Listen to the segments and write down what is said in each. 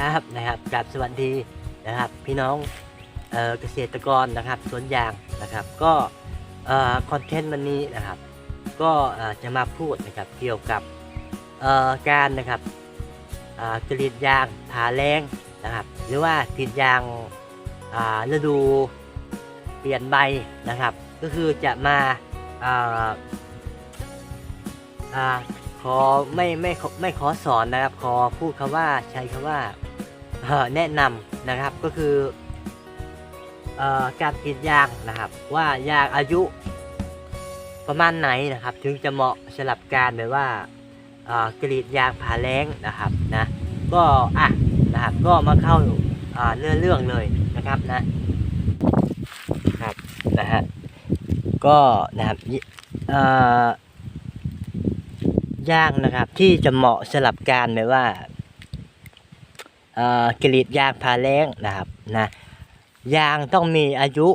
ครับนะครับกราบสวัสดีนะครับ พี่น้องเออเกษตรกรนะครับสวนยางนะครับ ก็คอนเทนต์วันนี้นะครับ ก็จะมาพูดนะครับเกี่ยวกับการนะครับกรีดยางผาแรงนะครับ หรือว่ากรีดยางฤดูเปลี่ยนใบนะครับ ก็คือจะมาออขอไม่ไม่ไม่ขอสอนนะครับ ขอพูดคำว่าใช้คำว่า แนะนำนะครับก็คืออการกรีดยางนะครับ ว่ายางอายุประมาณไหนนะครับ ถึงจะเหมาะสำหรับการแบบว่ากรีดยางผาแล้งนะครับนะก็อะนะครับก็มาเข้าเรื่องเรื่องเลยนะครับนะครับนะฮะก็นะครับยางนะครับที่จะเหมาะสำหรับการแบบว่า กรีดยางพาแล้งนะครับนะยางต้องมีอายุ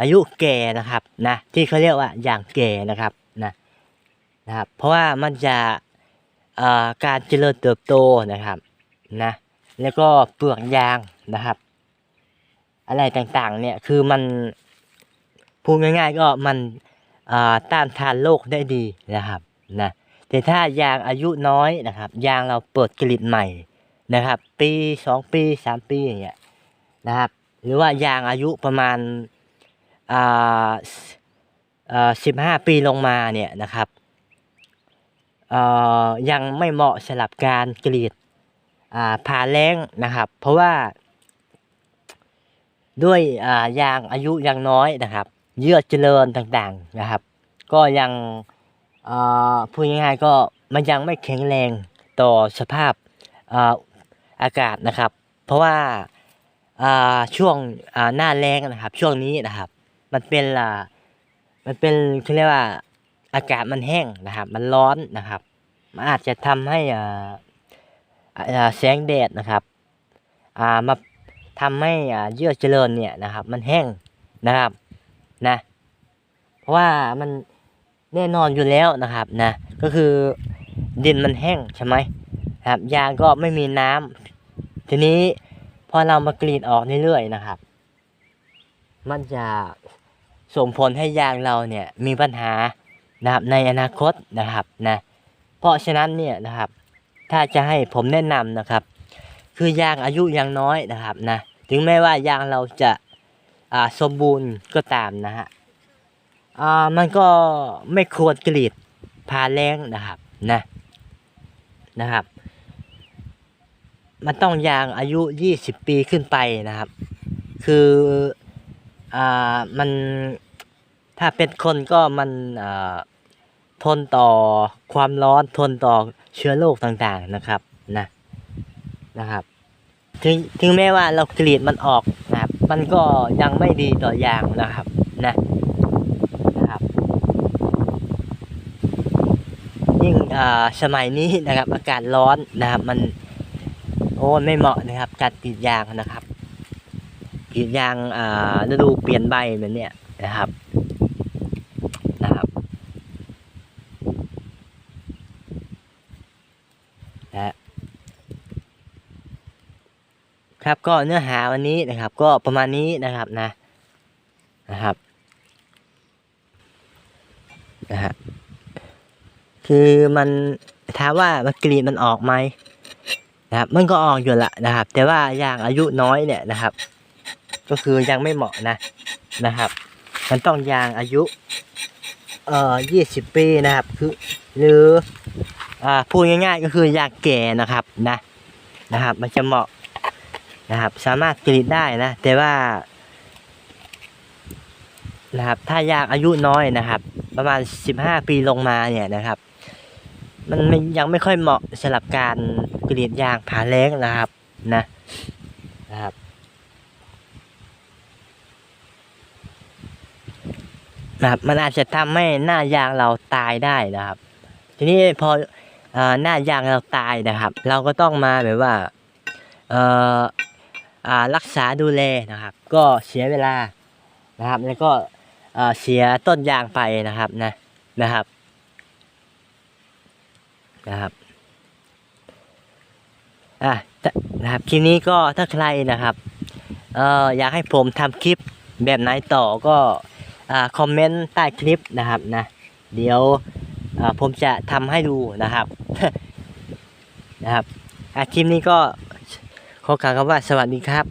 อายุแก่นะครับนะที่เขาเรียกว่ายางแก่นะครับนะนะครับ เพราะว่ามันจะการเจริญเติบโตนะครับนะแล้วก็เปลือกยางนะครับ อะไรต่างๆเนี่ยคือมันพูดง่ายๆก็มันต้านทานโรคได้ดีนะครับนะ แต่ถ้ายางอายุน้อยนะครับ ยางเราเปิดกรีดใหม่นะครับ ปีสองปีสามปีอย่างเงี้ยนะครับ หรือว่ายางอายุประมาณอ่าอ่าสิบห้าปีลงมาเนี่ยนะครับอ่อยังไม่เหมาะสำหรับการกรีดอ่าผ่าแรงนะครับ เพราะว่า ด้วยอ่ายางอายุยังน้อยนะครับ เยื่อเจริญต่างๆนะครับ ก็ยัง พูดง่ายๆก็มันยังไม่แข็งแรงต่อสภาพอากาศนะครับ เพราะว่าช่วงหน้าแรงนะครับ ช่วงนี้นะครับ มันเป็นอ่ามันเป็นเขาเรียกว่าอากาศมันแห้งนะครับ มันร้อนนะครับ มันอาจจะทำให้แสงแดดนะครับมาทำให้เยื่อเจริญเนี่ยนะครับ มันแห้งนะครับนะ เพราะว่ามัน แน่นอนอยู่แล้วนะครับนะก็คือดินมันแห้งใช่ไหมครับยางก็ไม่มีน้ำทีนี้พอเรามากรีดออกเรื่อยๆนะครับ มันจะส่งผลให้ยางเราเนี่ยมีปัญหานะครับในอนาคตนะครับนะเพราะฉะนั้นเนี่ยนะครับ ถ้าจะให้ผมแนะนำนะครับ คือยางอายุยังน้อยนะครับนะถึงแม้ว่ายางเราจะอ่าสมบูรณ์ก็ตามนะฮะ อ่ามันก็ไม่ควรกรีดพาแรงนะครับนะนะครับ มันต้องยางอายุ 20 ปีขึ้นไปนะครับ คืออ่ามันถ้าเป็นคนก็มันอ่าทนต่อความร้อนทนต่อเชื้อโรคต่างๆนะครับนะนะครับ ถึงถึงแม้ว่าเรากรีดมันออกนะครับ มันก็ยังไม่ดีต่อยางนะครับนะนะครับ ยิ่งสมัยนี้นะครับ อากาศร้อนนะครับ มันโอ้ไม่เหมาะนะครับการกรีดยางนะครับกรีดยางอ่าฤดูเปลี่ยนใบแบบเนี้ยนะครับนะครับนะครับก็เนื้อหาวันนี้นะครับ ก็ประมาณนี้นะครับนะนะครับนะฮะ คือมันถามว่ามันกรีดมันออกไหมนะครับมันก็ออกอยู่ละนะครับ แต่ว่าอย่างอายุน้อยเนี่ยนะครับ ก็คือยังไม่เหมาะนะนะครับ มันต้องยางอายุเอ่อยี่สิบปีนะครับ คือหรืออ่าพูดง่ายๆก็คือยางแก่นะครับนะนะครับ มันจะเหมาะนะครับ สามารถกรีดได้นะ แต่ว่านะครับถ้ายางอายุน้อยนะครับ ประมาณ 15 ปีลงมาเนี่ยนะครับ มันยังไม่ค่อยเหมาะสำหรับการกรีดยางผาแล้งนะครับนะนะครับ นะครับมันอาจจะทำให้หน้ายางเราตายได้นะครับ ทีนี้พออ่อหน้ายางเราตายนะครับ เราก็ต้องมาแบบว่าเอ่อารักษาดูแลนะครับ ก็เสียเวลานะครับ แล้วก็เสียต้นยางไปนะครับนะนะครับ นะครับอะนะครับคลิปนี้ก็ถ้าใครนะครับเอ่ออยากให้ผมทำคลิปแบบไหนต่อก็อ่าคอมเมนต์ใต้คลิปนะครับนะเดี๋ยวอ่าผมจะทำให้ดูนะครับนะครับอะคลิปนี้ก็ขอกล่าวคำว่าสวัสดีครับ